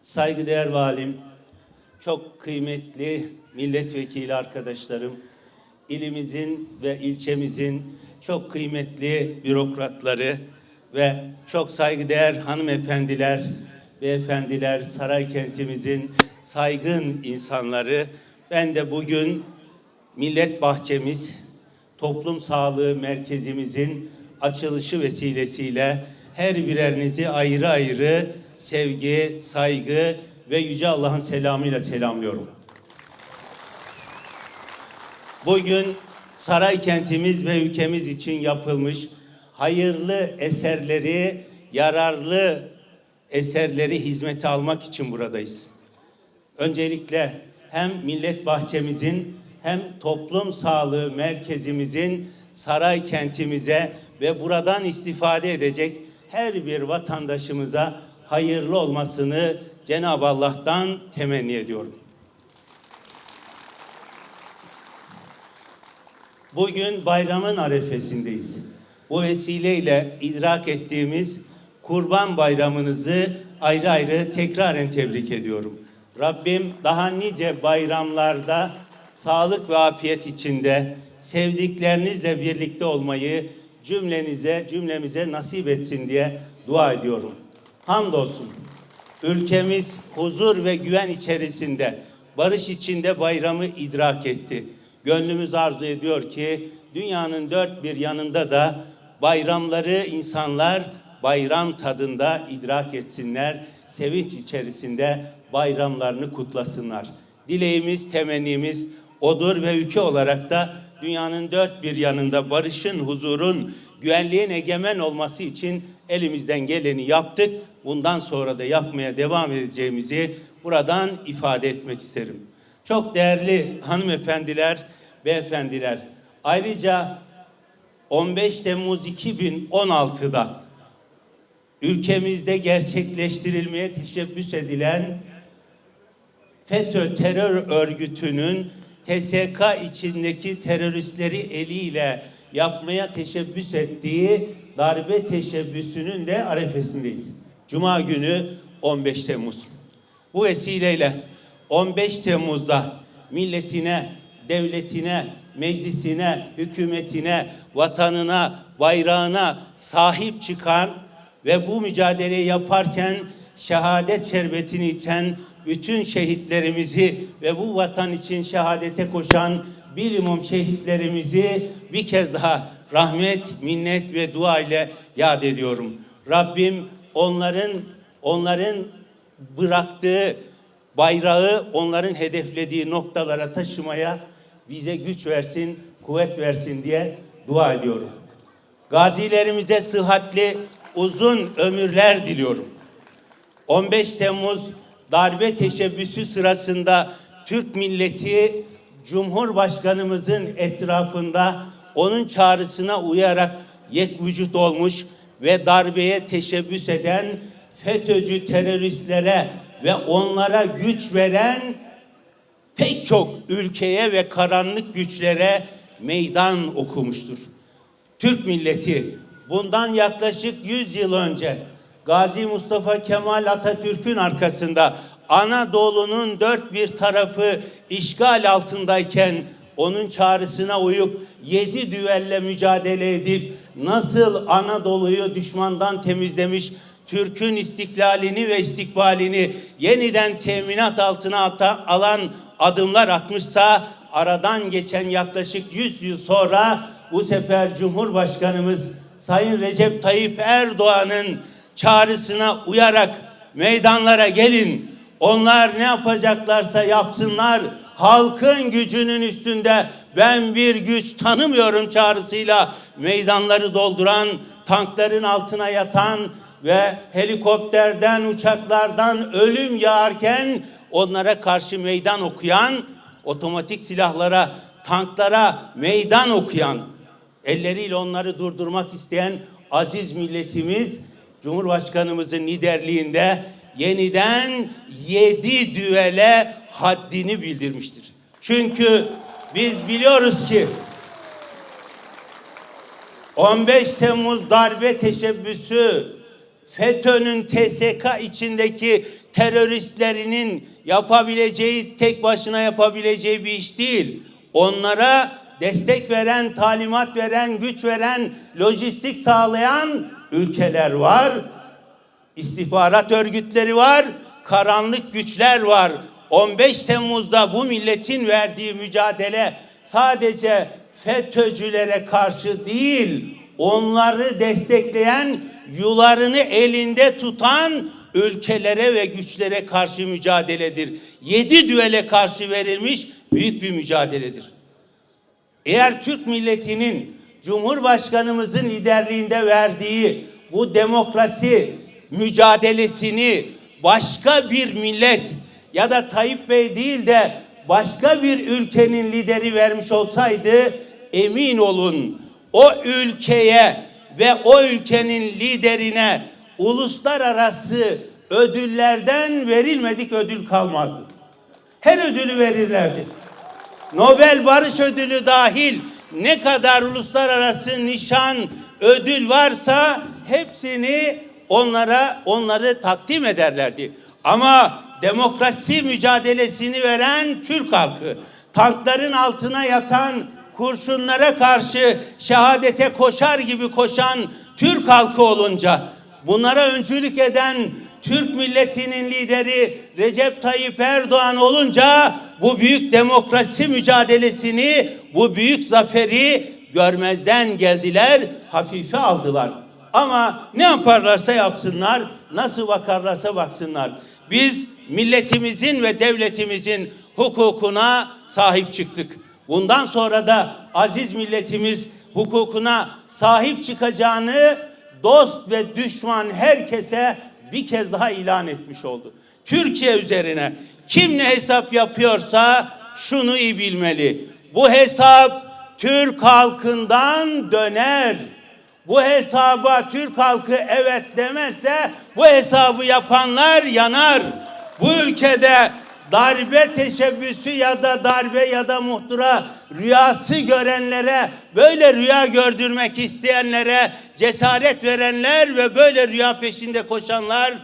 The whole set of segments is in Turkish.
saygıdeğer valim, çok kıymetli milletvekili arkadaşlarım, ilimizin ve ilçemizin çok kıymetli bürokratları ve çok saygıdeğer hanımefendiler, beyefendiler, saray kentimizin saygın insanları. Ben de bugün Millet Bahçemiz, Toplum Sağlığı Merkezimizin açılışı vesilesiyle her birerinizi ayrı ayrı sevgi, saygı ve Yüce Allah'ın selamıyla selamlıyorum. Bugün saray kentimiz ve ülkemiz için yapılmış hayırlı eserleri, yararlı eserleri hizmete almak için buradayız. Öncelikle hem Millet Bahçemizin hem Toplum Sağlığı Merkezimizin saray kentimize ve buradan istifade edecek her bir vatandaşımıza hayırlı olmasını Cenab-ı Allah'tan temenni ediyorum. Bugün bayramın arefesindeyiz. Bu vesileyle idrak ettiğimiz Kurban Bayramınızı ayrı ayrı tekraren tebrik ediyorum. Rabbim daha nice bayramlarda sağlık ve afiyet içinde sevdiklerinizle birlikte olmayı cümlenize, cümlemize nasip etsin diye dua ediyorum. Hamdolsun. Ülkemiz huzur ve güven içerisinde, barış içinde bayramı idrak etti. Gönlümüz arzu ediyor ki dünyanın dört bir yanında da bayramları insanlar bayram tadında idrak etsinler. Sevinç içerisinde bayramlarını kutlasınlar. Dileğimiz, temennimiz odur ve ülke olarak da dünyanın dört bir yanında barışın, huzurun, güvenliğin egemen olması için elimizden geleni yaptık. Bundan sonra da yapmaya devam edeceğimizi buradan ifade etmek isterim. Çok değerli hanımefendiler, beyefendiler. Ayrıca 15 Temmuz 2016'da ülkemizde gerçekleştirilmeye teşebbüs edilen FETÖ terör örgütünün TSK içindeki teröristleri eliyle yapmaya teşebbüs ettiği darbe teşebbüsünün de arefesindeyiz. Cuma günü 15 Temmuz. Bu vesileyle 15 Temmuz'da milletine, devletine, meclisine, hükümetine, vatanına, bayrağına sahip çıkan ve bu mücadeleyi yaparken şehadet şerbetini içen bütün şehitlerimizi ve bu vatan için şehadete koşan bilimum şehitlerimizi bir kez daha rahmet, minnet ve dua ile yad ediyorum. Rabbim onların onların bıraktığı bayrağı onların hedeflediği noktalara taşımaya bize güç versin, kuvvet versin diye dua ediyorum. Gazilerimize sıhhatli uzun ömürler diliyorum. 15 Temmuz darbe teşebbüsü sırasında Türk milleti Cumhurbaşkanımızın etrafında onun çağrısına uyarak yek vücut olmuş ve darbeye teşebbüs eden FETÖ'cü teröristlere ve onlara güç veren pek çok ülkeye ve karanlık güçlere meydan okumuştur. Türk milleti bundan yaklaşık 100 yıl önce Gazi Mustafa Kemal Atatürk'ün arkasında Anadolu'nun dört bir tarafı işgal altındayken onun çağrısına uyup yedi düvelle mücadele edip nasıl Anadolu'yu düşmandan temizlemiş Türk'ün istiklalini ve istikbalini yeniden teminat altına ata- alan adımlar atmışsa aradan geçen yaklaşık 100 yıl sonra bu sefer Cumhurbaşkanımız Sayın Recep Tayyip Erdoğan'ın çağrısına uyarak meydanlara gelin. Onlar ne yapacaklarsa yapsınlar. Halkın gücünün üstünde ben bir güç tanımıyorum çağrısıyla meydanları dolduran, tankların altına yatan ve helikopterden, uçaklardan ölüm yağarken onlara karşı meydan okuyan, otomatik silahlara, tanklara meydan okuyan, elleriyle onları durdurmak isteyen aziz milletimiz Cumhurbaşkanımızın liderliğinde yeniden yedi düvele haddini bildirmiştir. Çünkü biz biliyoruz ki 15 Temmuz darbe teşebbüsü FETÖ'nün TSK içindeki teröristlerinin yapabileceği, tek başına yapabileceği bir iş değil. Onlara destek veren, talimat veren, güç veren, lojistik sağlayan ülkeler var. İstihbarat örgütleri var, karanlık güçler var. 15 Temmuz'da bu milletin verdiği mücadele sadece FETÖ'cülere karşı değil, onları destekleyen, yularını elinde tutan ülkelere ve güçlere karşı mücadeledir. Yedi düele karşı verilmiş büyük bir mücadeledir. Eğer Türk milletinin Cumhurbaşkanımızın liderliğinde verdiği bu demokrasi mücadelesini başka bir millet ya da Tayyip Bey değil de başka bir ülkenin lideri vermiş olsaydı emin olun o ülkeye ve o ülkenin liderine uluslararası ödüllerden verilmedik ödül kalmazdı. Her ödülü verirlerdi. Nobel Barış Ödülü dahil ne kadar uluslararası nişan, ödül varsa hepsini onlara onları takdim ederlerdi. Ama demokrasi mücadelesini veren Türk halkı, tankların altına yatan kurşunlara karşı şehadete koşar gibi koşan Türk halkı olunca bunlara öncülük eden Türk milletinin lideri Recep Tayyip Erdoğan olunca bu büyük demokrasi mücadelesini, bu büyük zaferi görmezden geldiler, hafife aldılar. Ama ne yaparlarsa yapsınlar, nasıl bakarlarsa baksınlar. Biz milletimizin ve devletimizin hukukuna sahip çıktık. Bundan sonra da aziz milletimiz hukukuna sahip çıkacağını dost ve düşman herkese bir kez daha ilan etmiş oldu. Türkiye üzerine kim ne hesap yapıyorsa şunu iyi bilmeli. Bu hesap Türk halkından döner. Bu hesaba Türk halkı evet demezse bu hesabı yapanlar yanar. Bu ülkede darbe teşebbüsü ya da darbe ya da muhtıra rüyası görenlere, böyle rüya gördürmek isteyenlere cesaret verenler ve böyle rüya peşinde koşanlar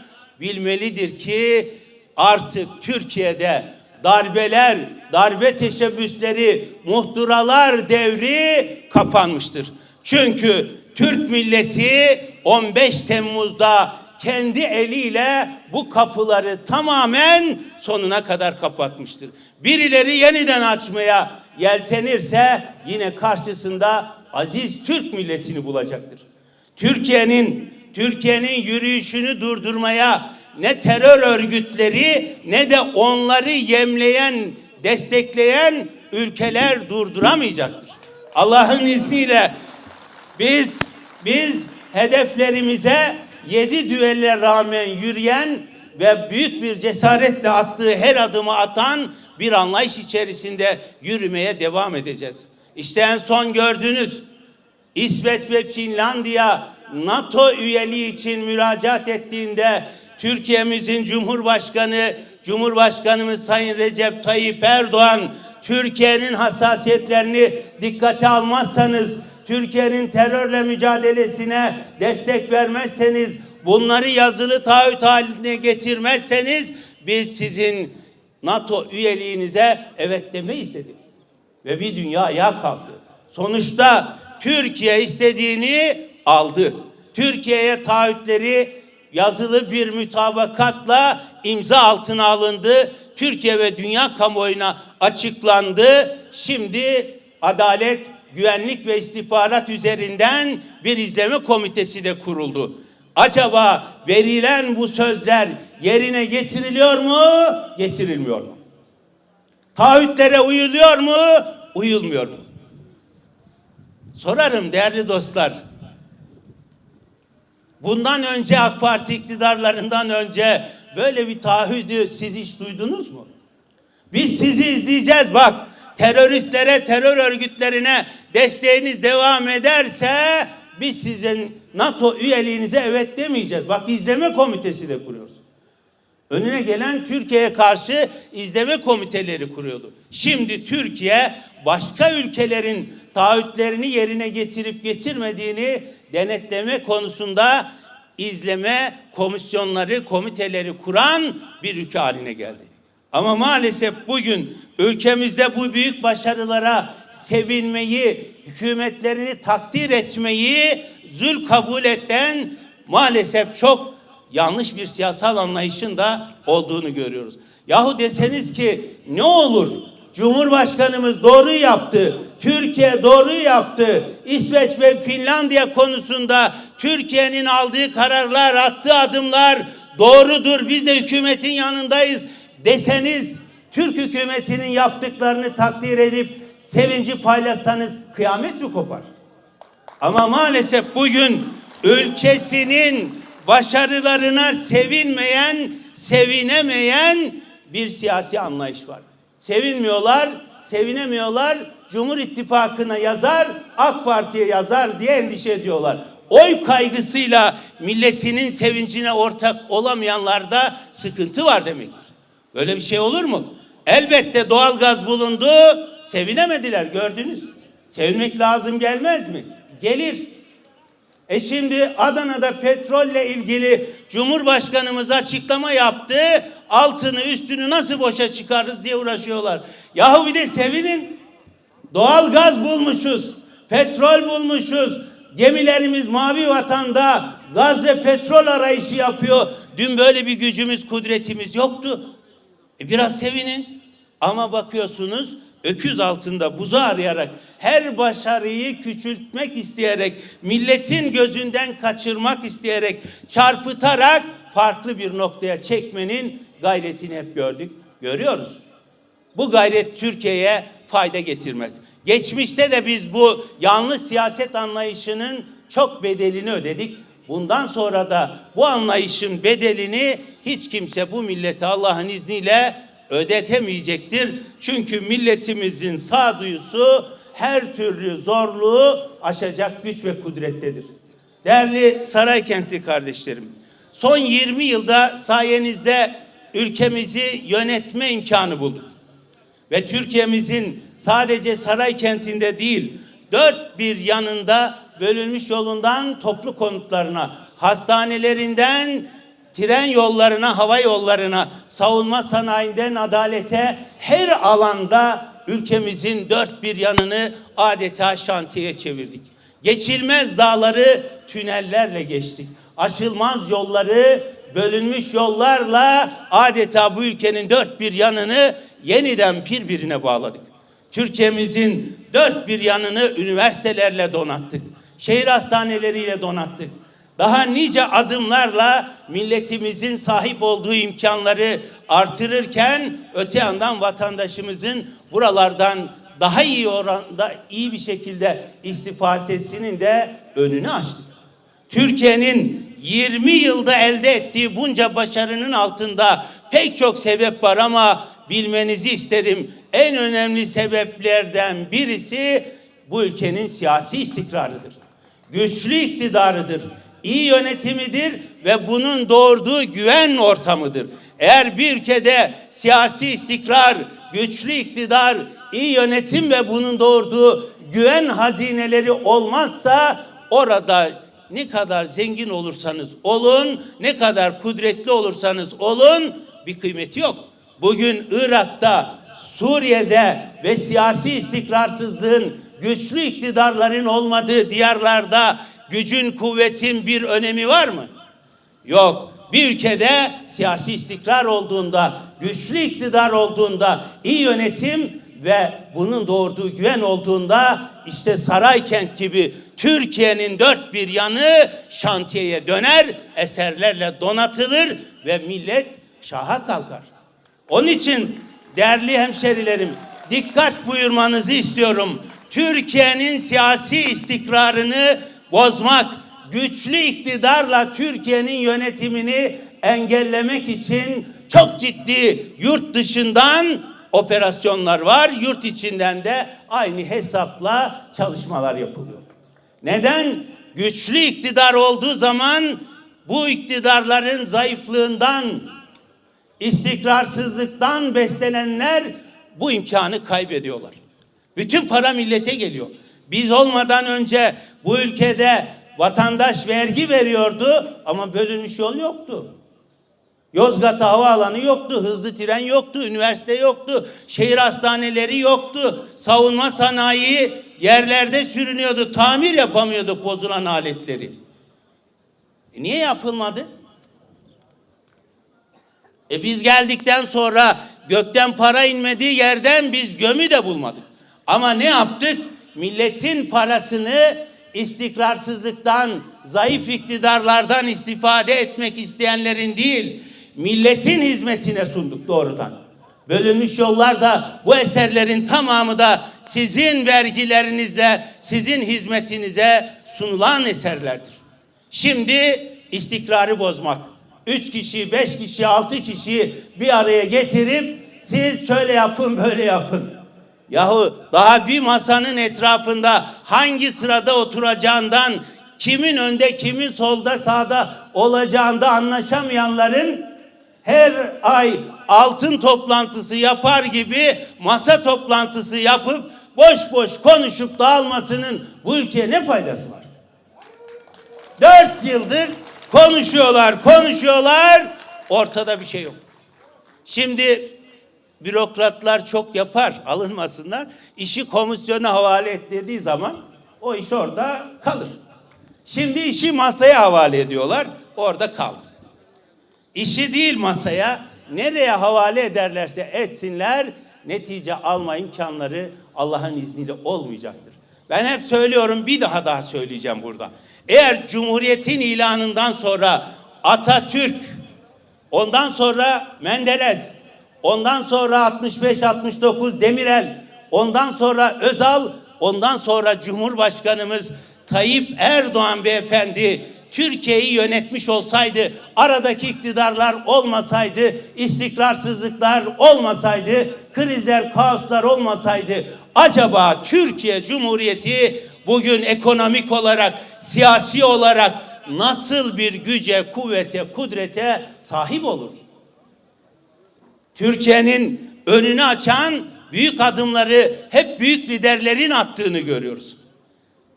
bilmelidir ki artık Türkiye'de darbeler, darbe teşebbüsleri, muhtıralar devri kapanmıştır. Çünkü Türk milleti 15 Temmuz'da kendi eliyle bu kapıları tamamen sonuna kadar kapatmıştır. Birileri yeniden açmaya yeltenirse yine karşısında aziz Türk milletini bulacaktır. Türkiye'nin Türkiye'nin yürüyüşünü durdurmaya ne terör örgütleri ne de onları yemleyen, destekleyen ülkeler durduramayacaktır. Allah'ın izniyle biz biz hedeflerimize yedi düelle rağmen yürüyen ve büyük bir cesaretle attığı her adımı atan bir anlayış içerisinde yürümeye devam edeceğiz. İşte en son gördüğünüz İsveç ve Finlandiya NATO üyeliği için müracaat ettiğinde Türkiye'mizin Cumhurbaşkanı Cumhurbaşkanımız Sayın Recep Tayyip Erdoğan Türkiye'nin hassasiyetlerini dikkate almazsanız Türkiye'nin terörle mücadelesine destek vermezseniz bunları yazılı taahhüt haline getirmezseniz biz sizin NATO üyeliğinize evet demeyiz dedik. Ve bir dünya ayağa kalktı. Sonuçta Türkiye istediğini aldı. Türkiye'ye taahhütleri yazılı bir mütabakatla imza altına alındı. Türkiye ve dünya kamuoyuna açıklandı. Şimdi Adalet, Güvenlik ve İstihbarat üzerinden bir izleme komitesi de kuruldu. Acaba verilen bu sözler yerine getiriliyor mu, getirilmiyor mu? Taahhütlere uyuluyor mu, uyulmuyor mu? Sorarım değerli dostlar. Bundan önce AK Parti iktidarlarından önce böyle bir taahhüdü siz hiç duydunuz mu? Biz sizi izleyeceğiz bak. Teröristlere, terör örgütlerine desteğiniz devam ederse biz sizin NATO üyeliğinize evet demeyeceğiz. Bak izleme komitesi de kuruyoruz. Önüne gelen Türkiye'ye karşı izleme komiteleri kuruyordu. Şimdi Türkiye başka ülkelerin taahhütlerini yerine getirip getirmediğini denetleme konusunda izleme komisyonları, komiteleri kuran bir ülke haline geldi. Ama maalesef bugün ülkemizde bu büyük başarılara sevinmeyi, hükümetlerini takdir etmeyi zül kabul eden maalesef çok yanlış bir siyasal anlayışın da olduğunu görüyoruz. Yahu deseniz ki ne olur Cumhurbaşkanımız doğru yaptı. Türkiye doğru yaptı. İsveç ve Finlandiya konusunda Türkiye'nin aldığı kararlar, attığı adımlar doğrudur. Biz de hükümetin yanındayız deseniz Türk hükümetinin yaptıklarını takdir edip sevinci paylaşsanız kıyamet mi kopar? Ama maalesef bugün ülkesinin başarılarına sevinmeyen, sevinemeyen bir siyasi anlayış var. Sevinmiyorlar, sevinemiyorlar. Cumhur İttifakı'na yazar, AK Parti'ye yazar diye endişe ediyorlar. Oy kaygısıyla milletinin sevincine ortak olamayanlarda sıkıntı var demektir. Böyle bir şey olur mu? Elbette doğalgaz bulundu, sevinemediler gördünüz. Sevinmek lazım gelmez mi? Gelir. E şimdi Adana'da petrolle ilgili Cumhurbaşkanımız açıklama yaptı. Altını üstünü nasıl boşa çıkarırız diye uğraşıyorlar. Yahu bir de sevinin. Doğal gaz bulmuşuz. Petrol bulmuşuz. Gemilerimiz mavi vatanda gaz ve petrol arayışı yapıyor. Dün böyle bir gücümüz, kudretimiz yoktu. E biraz sevinin. Ama bakıyorsunuz öküz altında buzu arayarak her başarıyı küçültmek isteyerek milletin gözünden kaçırmak isteyerek çarpıtarak farklı bir noktaya çekmenin gayretini hep gördük. Görüyoruz. Bu gayret Türkiye'ye fayda getirmez. Geçmişte de biz bu yanlış siyaset anlayışının çok bedelini ödedik. Bundan sonra da bu anlayışın bedelini hiç kimse bu millete Allah'ın izniyle ödetemeyecektir. Çünkü milletimizin sağduyusu her türlü zorluğu aşacak güç ve kudrettedir. Değerli Saraykentli kardeşlerim, son 20 yılda sayenizde ülkemizi yönetme imkanı bulduk. Ve Türkiye'mizin sadece saray kentinde değil, dört bir yanında bölünmüş yolundan toplu konutlarına, hastanelerinden tren yollarına, hava yollarına, savunma sanayinden adalete her alanda ülkemizin dört bir yanını adeta şantiyeye çevirdik. Geçilmez dağları tünellerle geçtik. Aşılmaz yolları bölünmüş yollarla adeta bu ülkenin dört bir yanını yeniden birbirine bağladık. Türkiye'mizin dört bir yanını üniversitelerle donattık. Şehir hastaneleriyle donattık. Daha nice adımlarla milletimizin sahip olduğu imkanları artırırken öte yandan vatandaşımızın buralardan daha iyi oranda iyi bir şekilde istifadesinin de önünü açtık. Türkiye'nin 20 yılda elde ettiği bunca başarının altında pek çok sebep var ama bilmenizi isterim. En önemli sebeplerden birisi bu ülkenin siyasi istikrarıdır. Güçlü iktidarıdır. iyi yönetimidir ve bunun doğurduğu güven ortamıdır. Eğer bir ülkede siyasi istikrar, güçlü iktidar, iyi yönetim ve bunun doğurduğu güven hazineleri olmazsa orada ne kadar zengin olursanız olun, ne kadar kudretli olursanız olun bir kıymeti yok. Bugün Irak'ta, Suriye'de ve siyasi istikrarsızlığın güçlü iktidarların olmadığı diyarlarda gücün, kuvvetin bir önemi var mı? Yok. Bir ülkede siyasi istikrar olduğunda, güçlü iktidar olduğunda, iyi yönetim ve bunun doğurduğu güven olduğunda işte Saraykent gibi Türkiye'nin dört bir yanı şantiyeye döner, eserlerle donatılır ve millet şaha kalkar. Onun için değerli hemşerilerim dikkat buyurmanızı istiyorum. Türkiye'nin siyasi istikrarını bozmak, güçlü iktidarla Türkiye'nin yönetimini engellemek için çok ciddi yurt dışından operasyonlar var. Yurt içinden de aynı hesapla çalışmalar yapılıyor. Neden? Güçlü iktidar olduğu zaman bu iktidarların zayıflığından, istikrarsızlıktan beslenenler bu imkanı kaybediyorlar. Bütün para millete geliyor. Biz olmadan önce bu ülkede vatandaş vergi veriyordu ama bölünmüş yol yoktu. Yozgat Havaalanı yoktu, hızlı tren yoktu, üniversite yoktu, şehir hastaneleri yoktu, savunma sanayi yerlerde sürünüyordu, tamir yapamıyorduk bozulan aletleri. E niye yapılmadı? E biz geldikten sonra gökten para inmediği yerden biz gömü de bulmadık. Ama ne yaptık? Milletin parasını istikrarsızlıktan, zayıf iktidarlardan istifade etmek isteyenlerin değil, milletin hizmetine sunduk doğrudan. Bölünmüş yollar da bu eserlerin tamamı da sizin vergilerinizle, sizin hizmetinize sunulan eserlerdir. Şimdi istikrarı bozmak. Üç kişi, beş kişi, altı kişi bir araya getirip siz şöyle yapın, böyle yapın. Yahu daha bir masanın etrafında hangi sırada oturacağından, kimin önde, kimin solda, sağda olacağında anlaşamayanların her ay altın toplantısı yapar gibi masa toplantısı yapıp boş boş konuşup dağılmasının bu ülkeye ne faydası var? Dört yıldır konuşuyorlar, konuşuyorlar. Ortada bir şey yok. Şimdi bürokratlar çok yapar, alınmasınlar. İşi komisyona havale et dediği zaman o iş orada kalır. Şimdi işi masaya havale ediyorlar, orada kaldı. İşi değil masaya, nereye havale ederlerse etsinler, netice alma imkanları Allah'ın izniyle olmayacaktır. Ben hep söylüyorum, bir daha daha söyleyeceğim burada. Eğer Cumhuriyet'in ilanından sonra Atatürk, ondan sonra Menderes, ondan sonra 65-69 Demirel, ondan sonra Özal, ondan sonra Cumhurbaşkanımız Tayyip Erdoğan beyefendi Türkiye'yi yönetmiş olsaydı, aradaki iktidarlar olmasaydı, istikrarsızlıklar olmasaydı, krizler, kaoslar olmasaydı, acaba Türkiye Cumhuriyeti bugün ekonomik olarak, siyasi olarak nasıl bir güce, kuvvete, kudrete sahip olur? Türkiye'nin önünü açan büyük adımları hep büyük liderlerin attığını görüyoruz.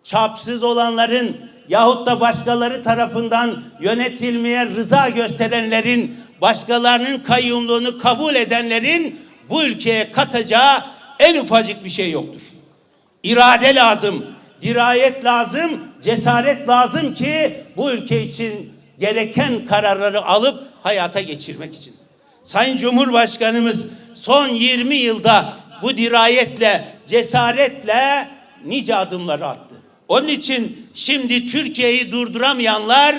Çapsız olanların yahut da başkaları tarafından yönetilmeye rıza gösterenlerin, başkalarının kayyumluğunu kabul edenlerin bu ülkeye katacağı en ufacık bir şey yoktur. İrade lazım, dirayet lazım, cesaret lazım ki bu ülke için gereken kararları alıp hayata geçirmek için. Sayın Cumhurbaşkanımız son 20 yılda bu dirayetle, cesaretle nice adımlar attı. Onun için şimdi Türkiye'yi durduramayanlar,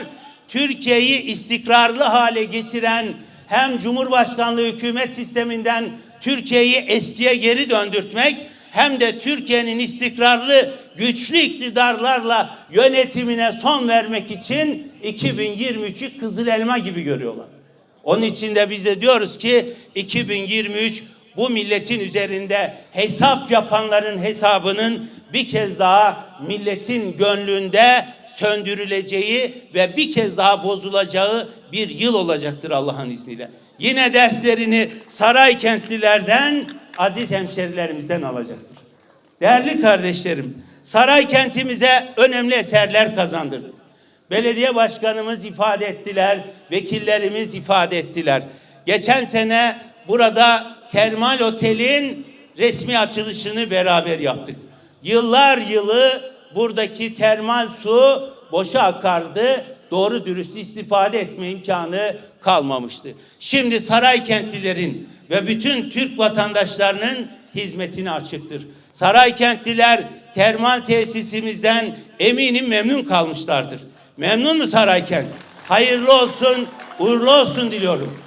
Türkiye'yi istikrarlı hale getiren hem Cumhurbaşkanlığı hükümet sisteminden Türkiye'yi eskiye geri döndürtmek hem de Türkiye'nin istikrarlı güçlü iktidarlarla yönetimine son vermek için 2023'ü kızıl elma gibi görüyorlar. Onun için de biz de diyoruz ki 2023 bu milletin üzerinde hesap yapanların hesabının bir kez daha milletin gönlünde söndürüleceği ve bir kez daha bozulacağı bir yıl olacaktır Allah'ın izniyle. Yine derslerini saray kentlilerden, aziz hemşerilerimizden alacaktır. Değerli kardeşlerim, saray kentimize önemli eserler kazandırdık. Belediye başkanımız ifade ettiler, vekillerimiz ifade ettiler. Geçen sene burada termal otelin resmi açılışını beraber yaptık. Yıllar yılı buradaki termal su boşa akardı. Doğru dürüst istifade etme imkanı kalmamıştı. Şimdi saray kentlilerin ve bütün Türk vatandaşlarının hizmetine açıktır. Saray kentliler termal tesisimizden eminim memnun kalmışlardır. Memnun mu Saraykent? Hayırlı olsun, uğurlu olsun diliyorum.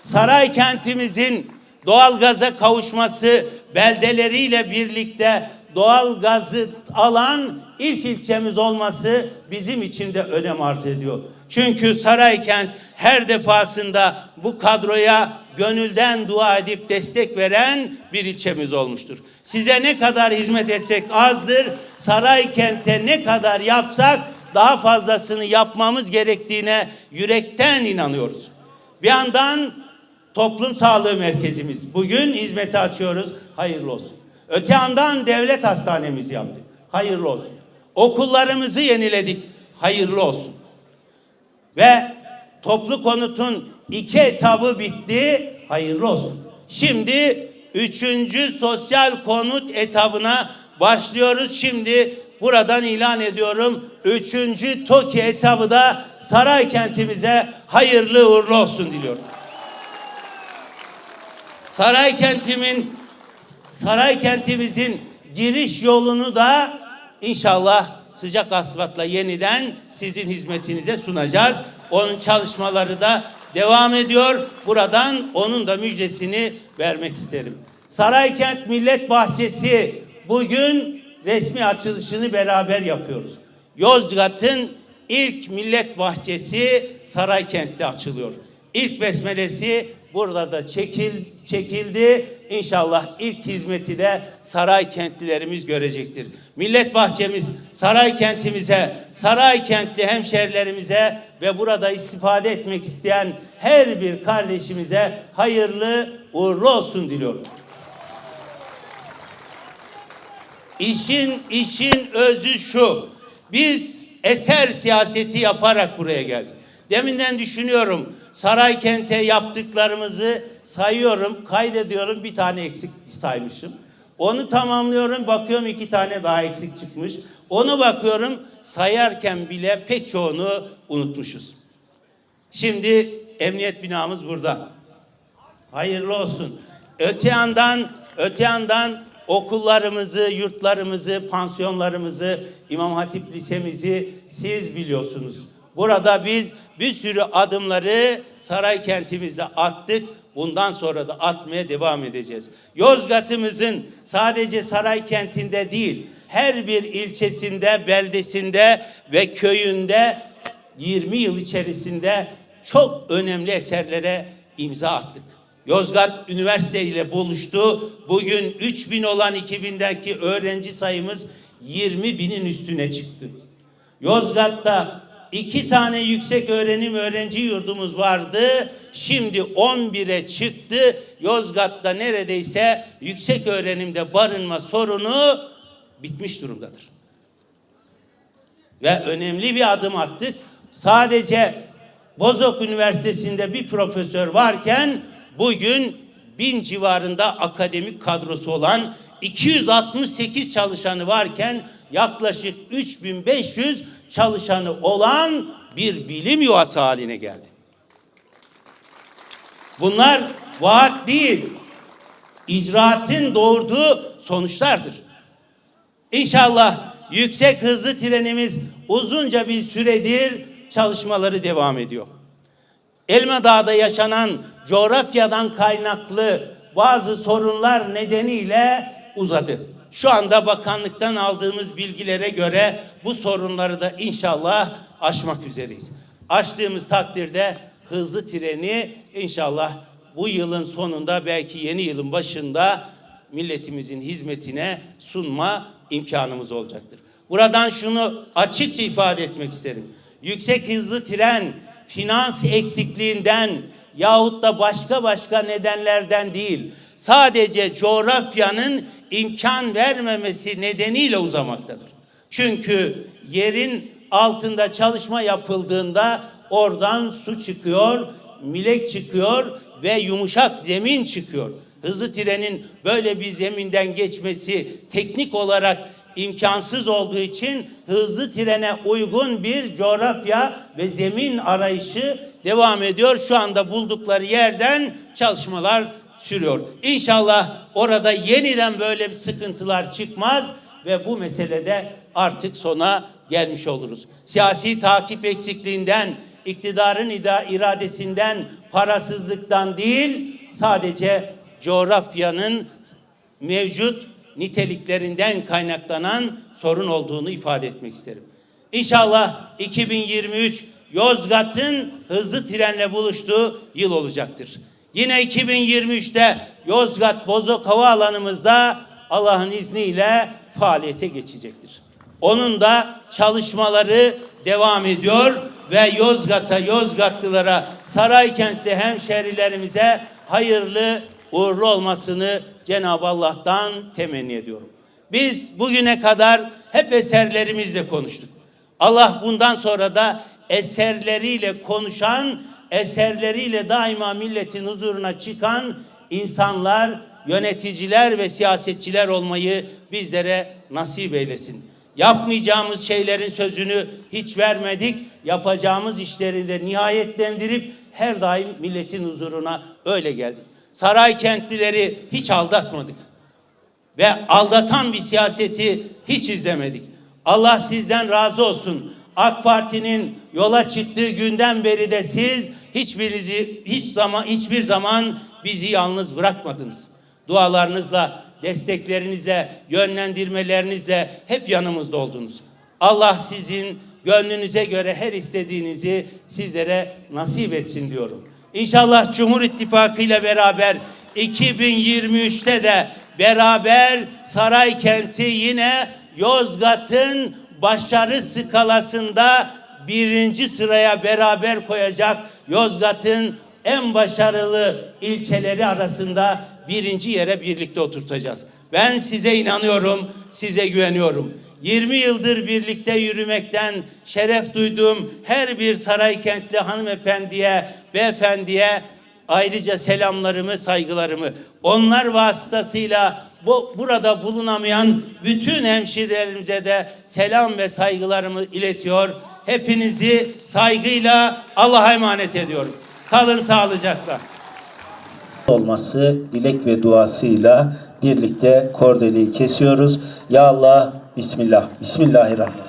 Saray kentimizin doğal gaza kavuşması beldeleriyle birlikte doğal gazı alan ilk ilçemiz olması bizim için de önem arz ediyor. Çünkü Saraykent her defasında bu kadroya gönülden dua edip destek veren bir ilçemiz olmuştur. Size ne kadar hizmet etsek azdır. Saraykent'e ne kadar yapsak daha fazlasını yapmamız gerektiğine yürekten inanıyoruz. Bir yandan toplum sağlığı merkezimiz. Bugün hizmete açıyoruz. Hayırlı olsun. Öte yandan devlet hastanemizi yaptık. Hayırlı olsun. Okullarımızı yeniledik. hayırlı olsun. Ve toplu konutun iki etabı bitti. Hayırlı olsun. Şimdi üçüncü sosyal konut etabına başlıyoruz. Şimdi buradan ilan ediyorum. Üçüncü TOKİ etabı da Saray kentimize hayırlı uğurlu olsun diliyorum. Saray kentimin Saray kentimizin giriş yolunu da inşallah sıcak asfaltla yeniden sizin hizmetinize sunacağız. Onun çalışmaları da devam ediyor. Buradan onun da müjdesini vermek isterim. Saraykent Millet Bahçesi bugün resmi açılışını beraber yapıyoruz. Yozgat'ın ilk millet bahçesi Saraykent'te açılıyor. İlk besmelesi burada da çekil, çekildi. İnşallah ilk hizmeti de saray kentlilerimiz görecektir. Millet bahçemiz saray kentimize, saray kentli hemşerilerimize ve burada istifade etmek isteyen her bir kardeşimize hayırlı uğurlu olsun diliyorum. İşin işin özü şu. Biz eser siyaseti yaparak buraya geldik. Deminden düşünüyorum. Saraykent'e yaptıklarımızı sayıyorum, kaydediyorum. Bir tane eksik saymışım. Onu tamamlıyorum, bakıyorum iki tane daha eksik çıkmış. Onu bakıyorum, sayarken bile pek çoğunu unutmuşuz. Şimdi emniyet binamız burada. Hayırlı olsun. Öte yandan, öte yandan okullarımızı, yurtlarımızı, pansiyonlarımızı, İmam Hatip Lisemizi siz biliyorsunuz. Burada biz bir sürü adımları saray kentimizde attık. Bundan sonra da atmaya devam edeceğiz. Yozgat'ımızın sadece saray kentinde değil, her bir ilçesinde, beldesinde ve köyünde 20 yıl içerisinde çok önemli eserlere imza attık. Yozgat Üniversite ile buluştu. Bugün 3000 olan 2000'deki öğrenci sayımız 20 binin üstüne çıktı. Yozgat'ta iki tane yüksek öğrenim öğrenci yurdumuz vardı. Şimdi 11'e çıktı. Yozgat'ta neredeyse yüksek öğrenimde barınma sorunu bitmiş durumdadır ve önemli bir adım attık. Sadece Bozok Üniversitesi'nde bir profesör varken bugün bin civarında akademik kadrosu olan 268 çalışanı varken yaklaşık 3500 çalışanı olan bir bilim yuvası haline geldi. Bunlar vaat değil, icraatın doğurduğu sonuçlardır. İnşallah yüksek hızlı trenimiz uzunca bir süredir çalışmaları devam ediyor. Elma Dağı'da yaşanan coğrafyadan kaynaklı bazı sorunlar nedeniyle uzadı. Şu anda bakanlıktan aldığımız bilgilere göre bu sorunları da inşallah aşmak üzereyiz. Aştığımız takdirde hızlı treni inşallah bu yılın sonunda belki yeni yılın başında milletimizin hizmetine sunma imkanımız olacaktır. Buradan şunu açıkça ifade etmek isterim. Yüksek hızlı tren finans eksikliğinden yahut da başka başka nedenlerden değil, sadece coğrafyanın imkan vermemesi nedeniyle uzamaktadır. Çünkü yerin altında çalışma yapıldığında oradan su çıkıyor, milek çıkıyor ve yumuşak zemin çıkıyor. Hızlı trenin böyle bir zeminden geçmesi teknik olarak imkansız olduğu için hızlı trene uygun bir coğrafya ve zemin arayışı devam ediyor. Şu anda buldukları yerden çalışmalar sürüyor. İnşallah orada yeniden böyle bir sıkıntılar çıkmaz ve bu meselede artık sona gelmiş oluruz. Siyasi takip eksikliğinden, iktidarın ida- iradesinden, parasızlıktan değil, sadece coğrafyanın mevcut niteliklerinden kaynaklanan sorun olduğunu ifade etmek isterim. İnşallah 2023 Yozgat'ın hızlı trenle buluştuğu yıl olacaktır. Yine 2023'te Yozgat Bozok Havaalanımızda Allah'ın izniyle faaliyete geçecektir. Onun da çalışmaları devam ediyor ve Yozgat'a, Yozgatlılara, Saraykentli hemşerilerimize hayırlı uğurlu olmasını Cenab-ı Allah'tan temenni ediyorum. Biz bugüne kadar hep eserlerimizle konuştuk. Allah bundan sonra da eserleriyle konuşan, eserleriyle daima milletin huzuruna çıkan insanlar, yöneticiler ve siyasetçiler olmayı bizlere nasip eylesin. Yapmayacağımız şeylerin sözünü hiç vermedik. Yapacağımız işleri de nihayetlendirip her daim milletin huzuruna öyle geldik. Saray kentlileri hiç aldatmadık ve aldatan bir siyaseti hiç izlemedik. Allah sizden razı olsun. AK Parti'nin yola çıktığı günden beri de siz hiçbirinizi hiç zaman hiçbir zaman bizi yalnız bırakmadınız. Dualarınızla, desteklerinizle, yönlendirmelerinizle hep yanımızda oldunuz. Allah sizin gönlünüze göre her istediğinizi sizlere nasip etsin diyorum. İnşallah Cumhur İttifakı ile beraber 2023'te de beraber saray kenti yine Yozgat'ın başarı skalasında birinci sıraya beraber koyacak Yozgat'ın en başarılı ilçeleri arasında birinci yere birlikte oturtacağız. Ben size inanıyorum, size güveniyorum. 20 yıldır birlikte yürümekten şeref duyduğum her bir Saraykentli hanımefendiye, beyefendiye ayrıca selamlarımı, saygılarımı onlar vasıtasıyla bu burada bulunamayan bütün hemşirelerimize de selam ve saygılarımı iletiyor. Hepinizi saygıyla Allah'a emanet ediyorum. Kalın sağlıcakla. olması dilek ve duasıyla birlikte kordeleyi kesiyoruz. Ya Allah, Bismillah, Bismillahirrahmanirrahim.